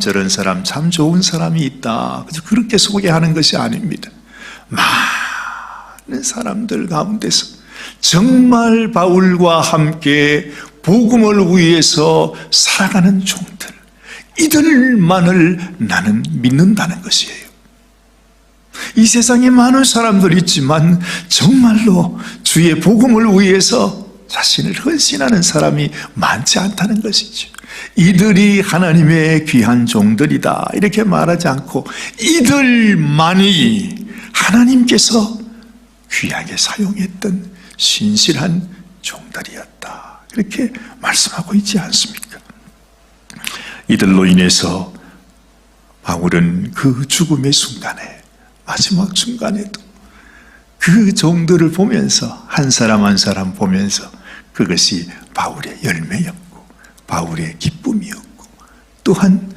저런 사람 참 좋은 사람이 있다. 그렇게 소개하는 것이 아닙니다. 많은 사람들 가운데서 정말 바울과 함께 복음을 위해서 살아가는 종들 이들만을 나는 믿는다는 것이에요. 이 세상에 많은 사람들이 있지만 정말로 주의 복음을 위해서 자신을 헌신하는 사람이 많지 않다는 것이죠. 이들이 하나님의 귀한 종들이다. 이렇게 말하지 않고 이들만이 하나님께서 귀하게 사용했던 신실한 종들이었다. 이렇게 말씀하고 있지 않습니까? 이들로 인해서 바울은 그 죽음의 순간에 마지막 순간에도 그 종들을 보면서 한 사람 한 사람 보면서 그것이 바울의 열매였고 바울의 기쁨이었고 또한